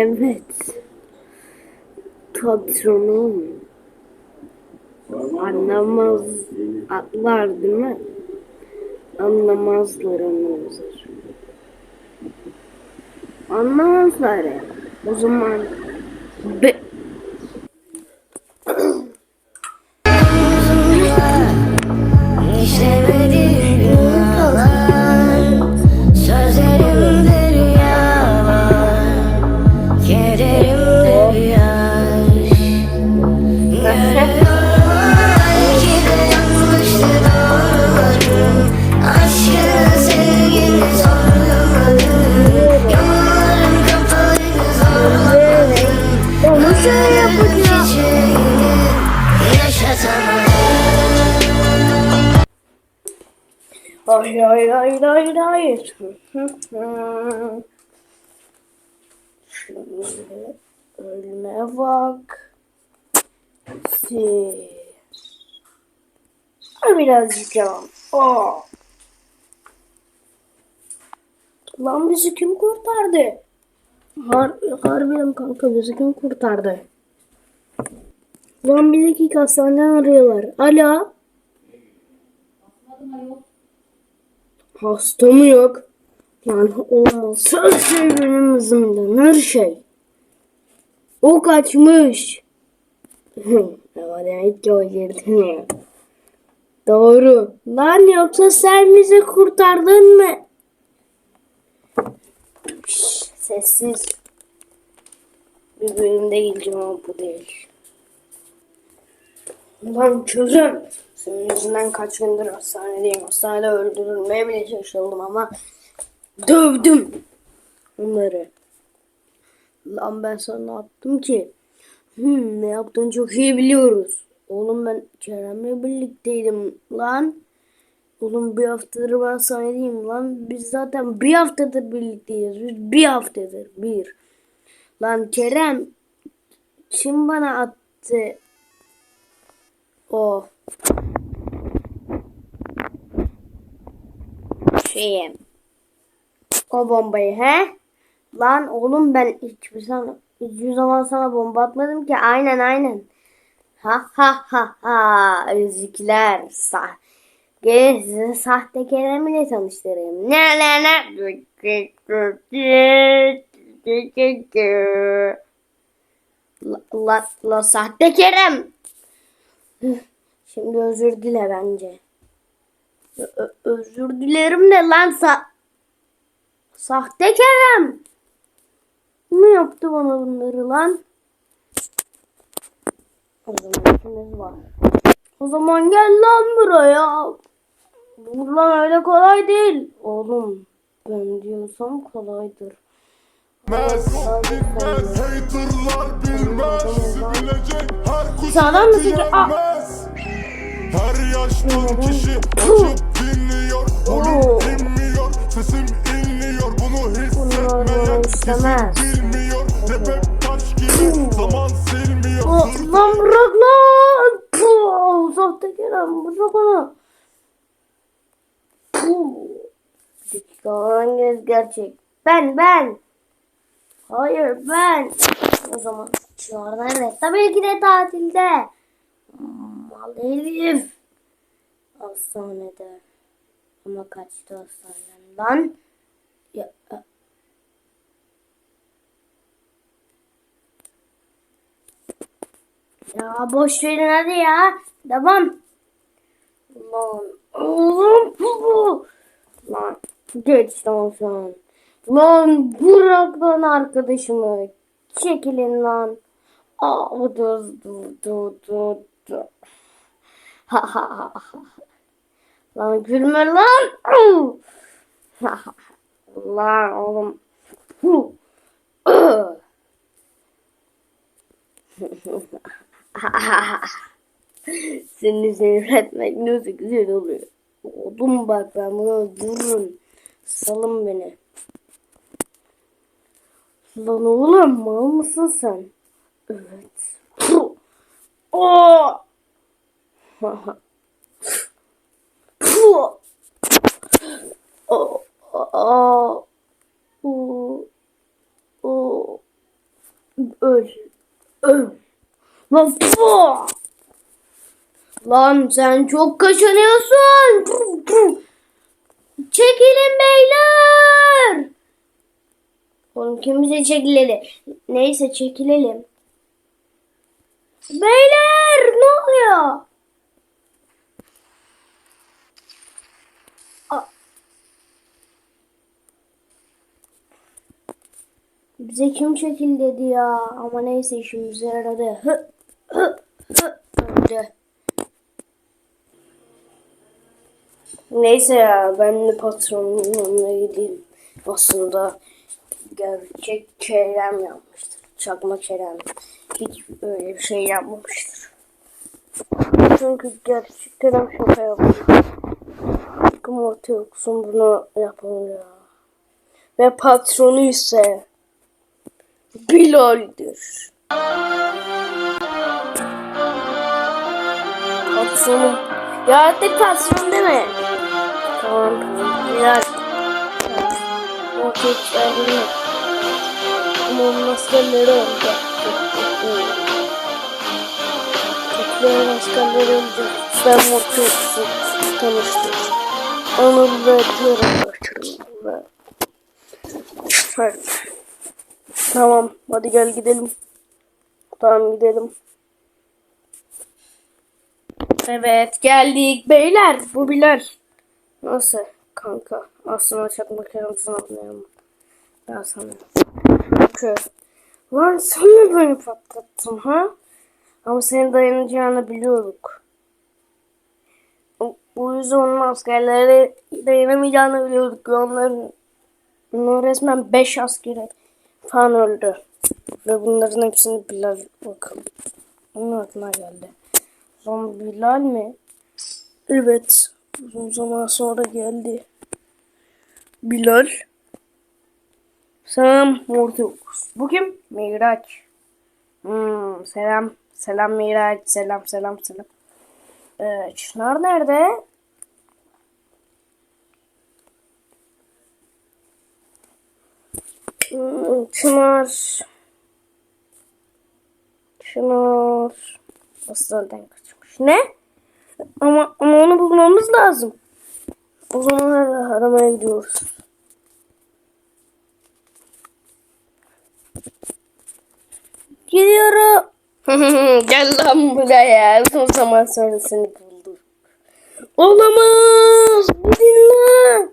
Evet. Patronum. Anlamaz atlar değil mi? Anlamazlar anlamazlar. Anlamazlar ya. O zaman be hayır. Şimdi ölüme bak. Si. Birazcık yalan. Oh. Lan bizi kim kurtardı? Har harbiden kanka bizi kim kurtardı? Lan bir dakika hastaneden arıyorlar. Alo. Hasta mı yok? Yani olmazsa sevgilimizden her şey. O kaçmış. Ama demek ki o girdin ya. Doğru. Lan yoksa sen bizi kurtardın mı? Şş, sessiz. Bir bölümde geleceğim ama bu değil. Lan çözüm. Senin yüzünden kaç gündür hastanedeyim. Hastanede öldürülmeye bile çalışıldım ama dövdüm onları. Lan ben sana ne yaptım ki? Hmm, ne yaptığını çok iyi biliyoruz. Oğlum ben Kerem'le birlikteydim lan. Oğlum bir haftadır ben hastanedeyim lan. Biz zaten bir haftadır birlikteyiz. Biz bir haftadır bir. Lan Kerem kim bana attı o şeyi o bombayı he? Lan oğlum ben hiçbir, sana, hiçbir zaman sana bomba atmadım ki. Aynen aynen. Ha ha ha ha. Özükler. Sah. Gelin size sahte Kerem'le tanıştırayım. Ne ne ne. La, la, la sahte Kerem. Şimdi özür dile bence. Ö- özür dilerim de lan sa sahte Kerem. Kim yaptı bana bunları lan? O zaman işimiz var. O zaman gel lan buraya. Dur lan öyle kolay değil. Oğlum ben diyorsam kolaydır. Bilmez, haterlar bilmez Bilecek her kuş Sağdan mı bilmez Her yaştan kişi açıp dinliyor. Onu dinmiyor, sesim inliyor Bunu hissetmeyen kesin bilmiyor hep taş gibi, zaman silmiyor lan bırak lan. Sahte Kerem bırak onu. Bir dakika gerçek? Ben ben. Hayır ben. O zaman suçlular nerede? Tabii ki de tatilde. Mal Elif. Hastanede. Ama kaçtı hastaneden lan. Ya, Ya boş verin hadi ya. Devam. Lan oğlum bu. Lan geç an. Lan bırak lan arkadaşımı. Çekilin lan. Aa dur dur dur dur dur. Ha ha ha ha. Lan gülme lan. Lan oğlum. Seni seyretmek nasıl güzel oluyor. Oğlum bak ben bunu öldürürüm. Salın beni. Lan oğlum mal mısın sen? Evet. Oo. Puh. Oo. Oo. Oo. Oo. öl. Öl. Lan fu! Lan sen çok kaşınıyorsun. Puh, puh. Çekilin beyler. Oğlum kim bize çekileli? Neyse çekilelim. Beyler ne oluyor? Bize kim çekil dedi ya. Ama neyse işimize yaradı. Hı, hı, hı. Öldü. Neyse ya ben de patronun yanına gideyim. Aslında gerçek Kerem yapmıştır. Çakma Kerem. Hiç öyle bir şey yapmamıştır. Çünkü gerçek Kerem şaka yapmış. Sakın ortaya yoksun bunu yapamıyor. Ve patronu ise Bilal'dir. Patronum. Ya artık patron mi? Tamam tamam. Bilal. Ortaya çıkardın Ama onun askerleri olacak. Teklerin askerleri olacak. Ben mutlu tanıştım. Da diyorum kaçırdım. Hadi. Tamam hadi gel gidelim. Tamam gidelim. Evet geldik beyler. Bu Bilal. Nasıl kanka? Aslında çakmak yarımsın anlayamam. Ben sana. Çünkü. Lan sen mi beni patlattın ha? Ama senin dayanacağını biliyorduk. Bu yüzden onun askerleri dayanamayacağını biliyorduk. Onların bunlar resmen 5 askeri falan öldü. Ve bunların hepsini Bilal bakın. Onun aklına geldi. Son Bilal mi? Evet. Uzun zaman sonra geldi. Bilal. Selam Mortius. Bu kim? Miraç. Hmm, selam. Selam Miraç. Selam selam selam. Ee, Çınar nerede? Çınar. Çınar. Hastaneden kaçmış. Ne? Ama, ama onu bulmamız lazım. O zaman aramaya gidiyoruz. Gidiyorum. Gel lan buraya. Uzun zaman sonra seni buldum. Olamaz. Gidin lan.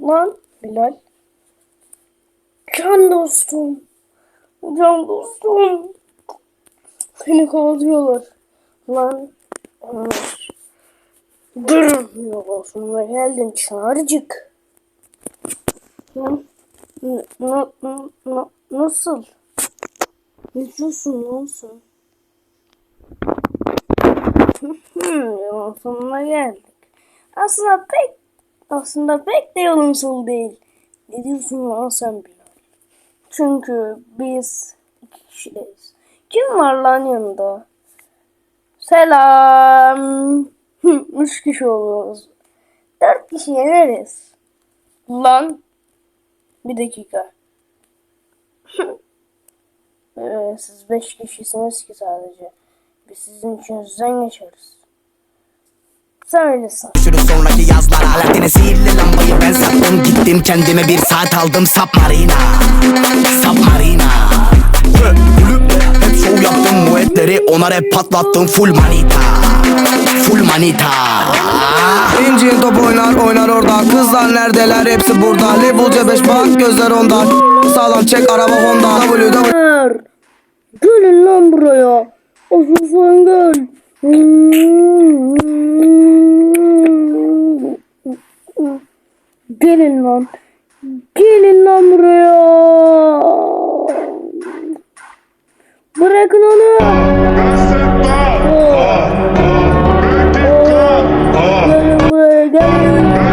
Lan Bilal. Can dostum. Can dostum. Seni kovalıyorlar. Lan. Onlar. Dur. Yok sonuna geldin çağırcık. Lan. nasıl? Ne diyorsun nasıl? Yolun sonuna geldik. Aslında pek aslında pek de yolun değil. Ne diyorsun lan sen Bilal? Çünkü biz iki kişiyiz. Kim var lan yanında? Selam. Üç kişi oluruz. Dört kişi yeneriz. Lan. Bir dakika. Ee, siz beş kişisiniz ki sadece. Biz sizin içinizden geçeriz. Sen öylesin. Sürü sonraki yazlar Aletine sihirli lambayı ben sattım. Gittim kendime bir saat aldım. Submarina. Submarina. Hep şov yaptım. Muetleri Ona rap patlattım. Full manita. Full manita. İncin top oynar oynar orada. Kızlar neredeler? Hepsi burada. Level C5 bak gözler onda. Sağlam çek araba Honda. WW. Gelin lan buraya. Sen gel. Gelin lan. Gelin lan buraya. Bırakın onu. Oh. Oh. Gelin buraya. Gelin buraya.